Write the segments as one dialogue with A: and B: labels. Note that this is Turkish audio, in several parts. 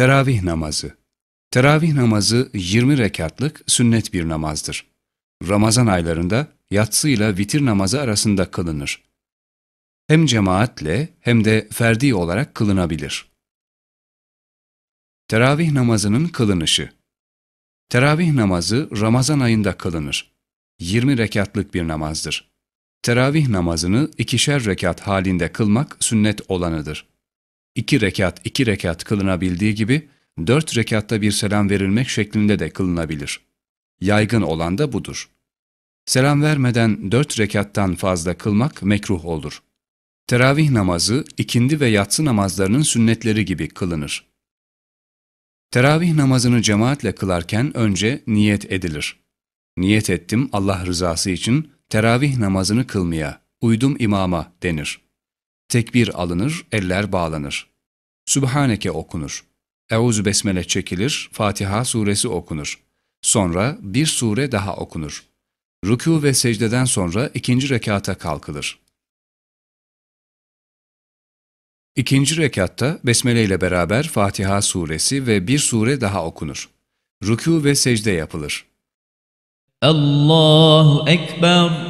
A: Teravih namazı Teravih namazı 20 rekatlık sünnet bir namazdır. Ramazan aylarında yatsı ile vitir namazı arasında kılınır. Hem cemaatle hem de ferdi olarak kılınabilir. Teravih namazının kılınışı Teravih namazı Ramazan ayında kılınır. 20 rekatlık bir namazdır. Teravih namazını ikişer rekat halinde kılmak sünnet olanıdır. İki rekat iki rekat kılınabildiği gibi dört rekatta bir selam verilmek şeklinde de kılınabilir. Yaygın olan da budur. Selam vermeden dört rekattan fazla kılmak mekruh olur. Teravih namazı ikindi ve yatsı namazlarının sünnetleri gibi kılınır. Teravih namazını cemaatle kılarken önce niyet edilir. Niyet ettim Allah rızası için teravih namazını kılmaya, uydum imama denir. Tekbir alınır, eller bağlanır. Sübhaneke okunur. Euzu besmele çekilir, Fatiha suresi okunur. Sonra bir sure daha okunur. Rükû ve secdeden sonra ikinci rekata kalkılır. İkinci rekatta besmele ile beraber Fatiha suresi ve bir sure daha okunur. Rükû ve secde yapılır.
B: Allahu Ekber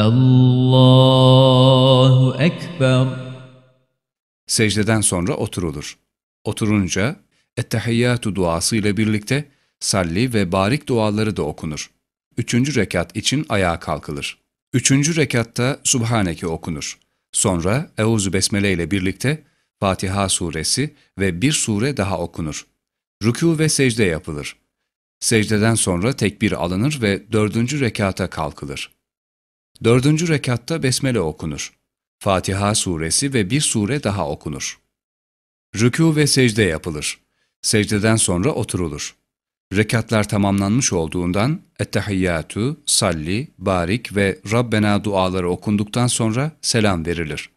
B: Allahu Ekber.
A: Secdeden sonra oturulur. Oturunca Ettehiyyatü duası ile birlikte salli ve barik duaları da okunur. Üçüncü rekat için ayağa kalkılır. Üçüncü rekatta Subhaneke okunur. Sonra Euzu Besmele ile birlikte Fatiha suresi ve bir sure daha okunur. Rükû ve secde yapılır. Secdeden sonra tekbir alınır ve dördüncü rekata kalkılır. Dördüncü rekatta besmele okunur. Fatiha suresi ve bir sure daha okunur. Rükû ve secde yapılır. Secdeden sonra oturulur. Rekatlar tamamlanmış olduğundan ettehiyyatü, salli, barik ve Rabbena duaları okunduktan sonra selam verilir.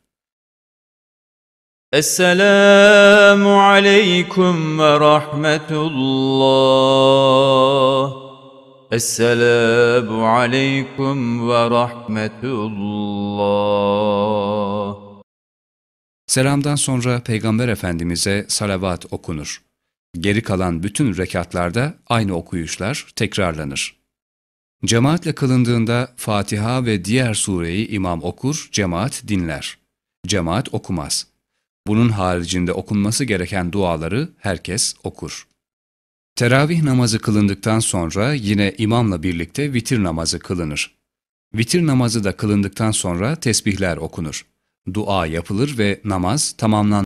C: Esselamu aleyküm ve rahmetullah. Esselamu aleyküm ve rahmetullah.
A: Selamdan sonra Peygamber Efendimiz'e salavat okunur. Geri kalan bütün rekatlarda aynı okuyuşlar tekrarlanır. Cemaatle kılındığında Fatiha ve diğer sureyi imam okur, cemaat dinler. Cemaat okumaz. Bunun haricinde okunması gereken duaları herkes okur. Teravih namazı kılındıktan sonra yine imamla birlikte vitir namazı kılınır. Vitir namazı da kılındıktan sonra tesbihler okunur. Dua yapılır ve namaz tamamlanır.